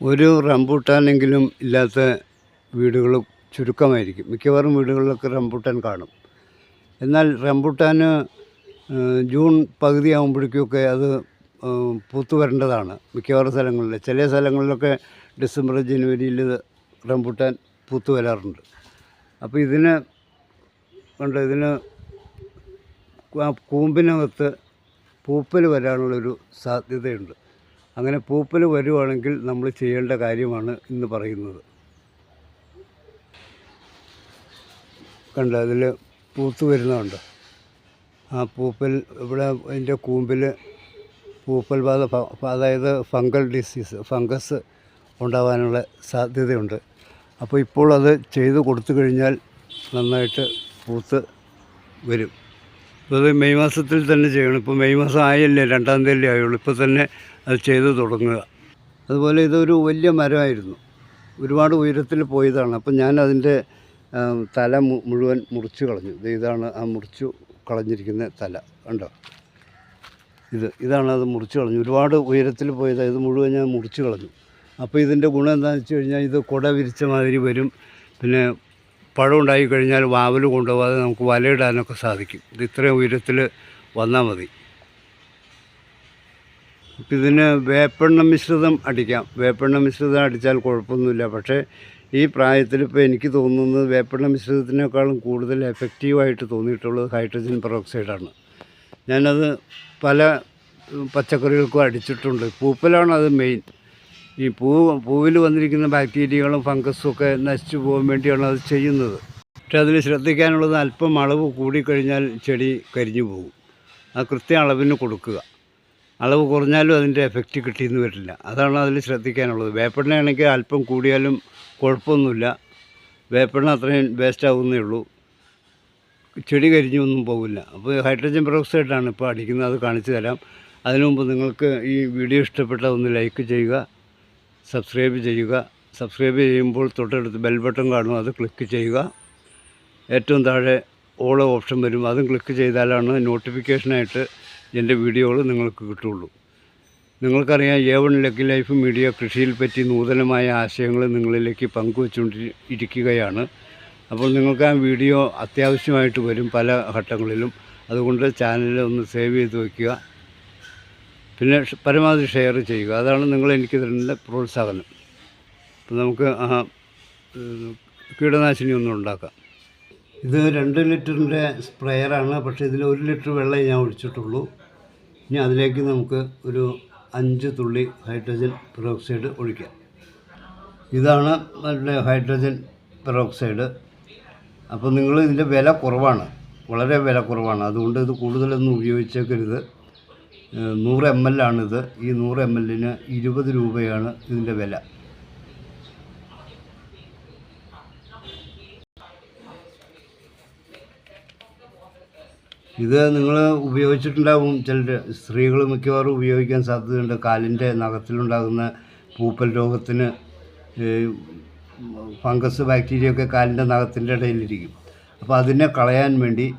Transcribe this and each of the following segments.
ഒരു റംബൂട്ടാനെങ്കിലും ഇല്ലാത്ത വീടുകൾ ചുരുക്കമായിരിക്കും. മിക്കവാറും വീടുകളിലൊക്കെ റംബൂട്ടാൻ കാണും. എന്നാൽ റംബൂട്ടാൻ ജൂൺ പകുതി ആകുമ്പോഴേക്കൊക്കെ അത് പൂത്തു വരേണ്ടതാണ് മിക്കവാറും സ്ഥലങ്ങളിൽ ചില സ്ഥലങ്ങളിലൊക്കെ ഡിസംബർ ജനുവരിയിൽ റംബൂട്ടാൻ പൂത്തു വരാറുണ്ട്. അപ്പോൾ ഇതിന് കണ്ട ഇതിന് കൂമ്പിനകത്ത് പൂപ്പൽ വരാനുള്ളൊരു സാധ്യതയുണ്ട്. അങ്ങനെ പൂപ്പൽ വരുവാണെങ്കിൽ നമ്മൾ ചെയ്യേണ്ട കാര്യമാണ് ഇന്ന് പറയുന്നത്. കണ്ട അതിൽ പൂത്ത് വരുന്നുണ്ട് ആ പൂപ്പൽ ഇവിടെ അതിന്റെ കൂമ്പിൽ പൂപ്പൽ ബാധ അതായത് ഫംഗൽ ഡിസീസ് ഫംഗസ് ഉണ്ടാകാനുള്ള സാധ്യതയുണ്ട്. അപ്പോൾ ഇപ്പോൾ അത് ചെയ്ത് കൊടുത്തു കഴിഞ്ഞാൽ നന്നായിട്ട് പൂത്ത് വരും. അത് മെയ് മാസത്തിൽ തന്നെ ചെയ്യണം. ഇപ്പോൾ മെയ് മാസം ആയല്ലേ രണ്ടാം തീയതി ആയുള്ളൂ. ഇപ്പോൾ തന്നെ അത് ചെയ്തു തുടങ്ങുക. അതുപോലെ ഇതൊരു വലിയ മരമായിരുന്നു. ഒരുപാട് ഉയരത്തിൽ പോയതാണ്. അപ്പം ഞാൻ അതിന്റെ തല മുഴുവൻ മുറിച്ച് കളഞ്ഞു. ഇതാണ് ആ മുറിച്ചു കളഞ്ഞിരിക്കുന്ന തല. കണ്ടോ? ഇത് ഇതാണ് അത് മുറിച്ച് കളഞ്ഞു. ഒരുപാട് ഉയരത്തിൽ പോയത് ഇത് മുഴുവൻ ഞാൻ മുറിച്ച് കളഞ്ഞു. അപ്പോൾ ഇതിന്റെ ഗുണം എന്താണെന്ന് വെച്ച് കഴിഞ്ഞാൽ ഇത് കുട വിരിച്ച മാതിരി വരും. പിന്നെ പഴം ഉണ്ടായി കഴിഞ്ഞാൽ വാവൽ കൊണ്ടുപോകാതെ നമുക്ക് വലയിടാനൊക്കെ സാധിക്കും. ഇത് ഇത്രയും ഉയരത്തിൽ വന്നാൽ മതി. ഇതിന് വേപ്പെണ്ണ മിശ്രിതം അടിക്കാം. വേപ്പെണ്ണ മിശ്രിതം അടിച്ചാൽ കുഴപ്പമൊന്നുമില്ല. പക്ഷേ ഈ പ്രായത്തിൽ ഇപ്പോൾ എനിക്ക് തോന്നുന്നത് വേപ്പെണ്ണ മിശ്രിതത്തിനേക്കാളും കൂടുതൽ എഫക്റ്റീവായിട്ട് തോന്നിയിട്ടുള്ളത് ഹൈഡ്രജൻ പെറോക്സൈഡാണ്. ഞാനത് പല പച്ചക്കറികൾക്കും അടിച്ചിട്ടുണ്ട്. പൂപ്പലാണ് അത് മെയിൻ ഈ പൂ പൂവിൽ വന്നിരിക്കുന്ന ബാക്ടീരിയകളും ഫംഗസും ഒക്കെ നശിച്ചു പോകാൻ വേണ്ടിയാണ് അത് ചെയ്യുന്നത്. പക്ഷേ അതിൽ ശ്രദ്ധിക്കാനുള്ളത് അല്പം അളവ് കൂടിക്കഴിഞ്ഞാൽ ചെടി കരിഞ്ഞു പോകും. ആ കൃത്യ അളവിന് കൊടുക്കുക. അളവ് കുറഞ്ഞാലും അതിന്റെ എഫക്റ്റ് കിട്ടിയെന്ന് വരില്ല. അതാണ് അതിൽ ശ്രദ്ധിക്കാനുള്ളത്. വേപ്പെണ്ണയാണെങ്കിൽ അല്പം കൂടിയാലും കുഴപ്പമൊന്നുമില്ല. വേപ്പെണ്ണ അത്രയും വേസ്റ്റ് ആവുന്നേ ഉള്ളൂ. ചെടി കരിഞ്ഞൊന്നും പോകില്ല അപ്പോൾ ഹൈഡ്രജൻ പെറോക്സൈഡാണ് ഇപ്പോൾ അടിക്കുന്നത്. അത് കാണിച്ചു തരാം. അതിനു മുമ്പ് നിങ്ങൾക്ക് ഈ വീഡിയോ ഇഷ്ടപ്പെട്ട ഒന്ന് ലൈക്ക് ചെയ്യുക സബ്സ്ക്രൈബ് ചെയ്യുക. സബ്സ്ക്രൈബ് ചെയ്യുമ്പോൾ തൊട്ടടുത്ത് ബെൽ ബട്ടൺ കാണും. അത് ക്ലിക്ക് ചെയ്യുക. ഏറ്റവും താഴെ ഓൾ ഓപ്ഷൻ വരും. അതും ക്ലിക്ക് ചെയ്താലാണ് നോട്ടിഫിക്കേഷനായിട്ട് എന്റെ വീഡിയോകൾ നിങ്ങൾക്ക് കിട്ടുള്ളൂ. നിങ്ങൾക്കറിയാം A one lucky life media കൃഷിയിൽ പറ്റി നൂതനമായ ആശയങ്ങൾ നിങ്ങളിലേക്ക് പങ്കുവച്ചുകൊണ്ടി ഇരിക്കുകയാണ് അപ്പോൾ നിങ്ങൾക്ക് ആ വീഡിയോ അത്യാവശ്യമായിട്ട് വരും പല ഘട്ടങ്ങളിലും. അതുകൊണ്ട് ചാനൽ ഒന്ന് സേവ് ചെയ്ത് വയ്ക്കുക പിന്നെ പരമാവധി ഷെയർ ചെയ്യുക. അതാണ് നിങ്ങൾ എനിക്ക് തരുന്ന പ്രോത്സാഹനം. അപ്പോൾ നമുക്ക് ആ കീടനാശിനി ഒന്നും ഉണ്ടാക്കാം. ഇത് രണ്ട് ലിറ്ററിന്റെ സ്പ്രെയറാണ്. പക്ഷേ ഇതിൽ ഒരു ലിറ്റർ വെള്ളമേ ഞാൻ ഒഴിച്ചിട്ടുള്ളൂ. ഇനി അതിലേക്ക് നമുക്ക് ഒരു അഞ്ച് തുള്ളി ഹൈഡ്രജൻ പെറോക്സൈഡ് ഒഴിക്കാം. ഇതാണ് നല്ല ഹൈഡ്രജൻ പെറോക്സൈഡ്. അപ്പോൾ നിങ്ങൾ ഇതിന്റെ വില കുറവാണ്. വളരെ വില കുറവാണ്. അതുകൊണ്ട് ഇത് കൂടുതലൊന്നും ഉപയോഗിച്ചേക്കരുത്. നൂറ് എം എൽ ആണിത്. ഈ നൂറ് എം എല്ലിന് ഇരുപത് രൂപയാണ് ഇതിന്റെ വില. ഇത് നിങ്ങൾ ഉപയോഗിച്ചിട്ടുണ്ടാവും. ചിലർ സ്ത്രീകൾ മിക്കവാറും ഉപയോഗിക്കാൻ സാധ്യതയുണ്ട്. കാലിന്റെ നഖത്തിലുണ്ടാകുന്ന പൂപ്പൽ രോഗത്തിന് ഫംഗസ് ബാക്ടീരിയ ഒക്കെ കാലിന്റെ നഖത്തിന്റെ ഇടയിലിരിക്കും. അപ്പോൾ അതിനെ കളയാൻ വേണ്ടി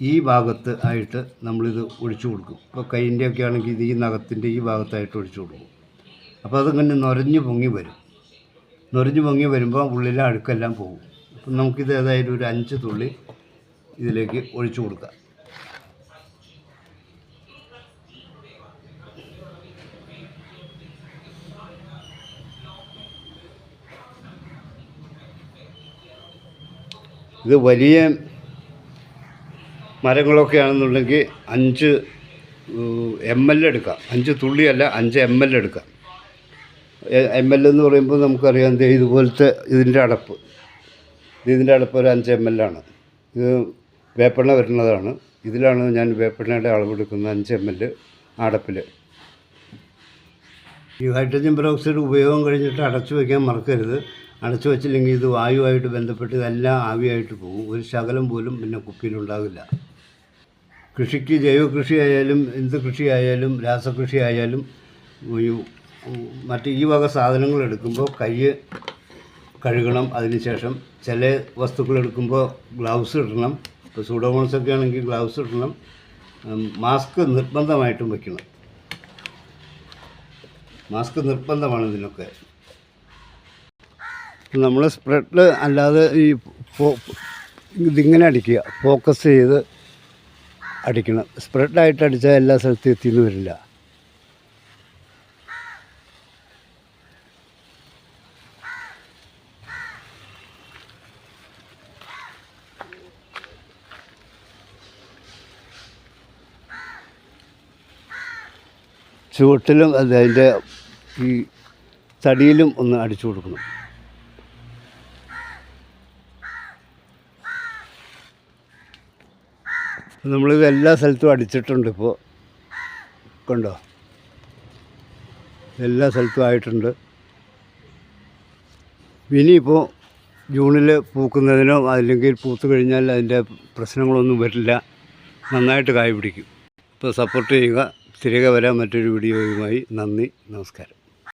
ഈ ഭാഗത്ത് ആയിട്ട് നമ്മളിത് ഒഴിച്ചു കൊടുക്കും. ഇപ്പോൾ കൈന്റെ ഒക്കെ ആണെങ്കിൽ ഇത് ഈ നഖത്തിന്റെ ഈ ഭാഗത്തായിട്ട് ഒഴിച്ചു കൊടുക്കും. അപ്പോൾ അതിങ്ങനെ നുരഞ്ഞു പൊങ്ങി വരും. നുരഞ്ഞു പൊങ്ങി വരുമ്പോൾ ഉള്ളിലെ അഴുക്കെല്ലാം പോകും. അപ്പം നമുക്കിത് ഏതായാലും ഒരു അഞ്ച് തുള്ളി ഇതിലേക്ക് ഒഴിച്ചു കൊടുക്കാം. ഇത് വലിയ മരങ്ങളൊക്കെ ആണെന്നുണ്ടെങ്കിൽ അഞ്ച് എം എൽ എടുക്കാം. അഞ്ച് തുള്ളിയല്ല അഞ്ച് എം എൽ എടുക്കാം. എം എൽ എന്ന് പറയുമ്പോൾ നമുക്കറിയാം ദേ ഇതുപോലത്തെ ഇതിന്റെ അടപ്പ്. ഇത് ഇതിന്റെ അടപ്പ് ഒരു അഞ്ച് എം എൽ ആണ്. ഇത് വേപ്പെണ്ണ വരുന്നതാണ്. ഇതിലാണ് ഞാൻ വേപ്പെണ്ണയുടെ അളവെടുക്കുന്നത് അഞ്ച് എം എൽ അടപ്പിൽ ഈ ഹൈഡ്രജൻ പെറോക്സൈഡ് ഉപയോഗം കഴിഞ്ഞിട്ട് അടച്ചു വയ്ക്കാൻ മറക്കരുത്. അടച്ചു വെച്ചില്ലെങ്കിൽ ഇത് വായുവായിട്ട് ബന്ധപ്പെട്ട് ഇതെല്ലാം ആവിയായിട്ട് പോകും. ഒരു ശകലം പോലും പിന്നെ കുപ്പിയിലുണ്ടാകില്ല കൃഷിക്ക് ജൈവ കൃഷി ആയാലും എന്ത് കൃഷി ആയാലും രാസകൃഷി ആയാലും മറ്റ് ഈ വക സാധനങ്ങൾ എടുക്കുമ്പോൾ കൈ കഴുകണം. അതിനുശേഷം ചില വസ്തുക്കൾ എടുക്കുമ്പോൾ ഗ്ലൗസ് ഇടണം. ഇപ്പോൾ സൂഡോമോൺസൊക്കെ ആണെങ്കിൽ ഗ്ലൗസ് ഇടണം. മാസ്ക് നിർബന്ധമായിട്ടും വയ്ക്കണം. മാസ്ക് നിർബന്ധമാണ് ഇതിനൊക്കെ. നമ്മൾ സ്പ്രെഡിൽ അല്ലാതെ ഈ ഇതിങ്ങനെ അടിക്കുക. ഫോക്കസ് ചെയ്ത് അടിക്കണം. സ്പ്രെഡായിട്ട് അടിച്ചാൽ എല്ലാ സ്ഥലത്തും എത്തിയെന്ന് വരില്ല. ചുവട്ടിലും അത് അതിന്റെ ഈ തടിയിലും ഒന്ന് അടിച്ചു കൊടുക്കണം. നമ്മളിത് എല്ലാ സ്ഥലത്തും അടിച്ചിട്ടുണ്ട് ഇപ്പോൾ കണ്ടോ? എല്ലാ സ്ഥലത്തും ആയിട്ടുണ്ട്. ഇനിയിപ്പോൾ ജൂണിൽ പൂക്കുന്നതിനോ അല്ലെങ്കിൽ പൂത്ത് കഴിഞ്ഞാൽ അതിന്റെ പ്രശ്നങ്ങളൊന്നും വരില്ല. നന്നായിട്ട് കായ് പിടിക്കും. ഇപ്പോൾ സപ്പോർട്ട് ചെയ്യുക. തിരികെ വരാൻ മറ്റൊരു വീഡിയോയുമായി. നന്ദി. നമസ്കാരം.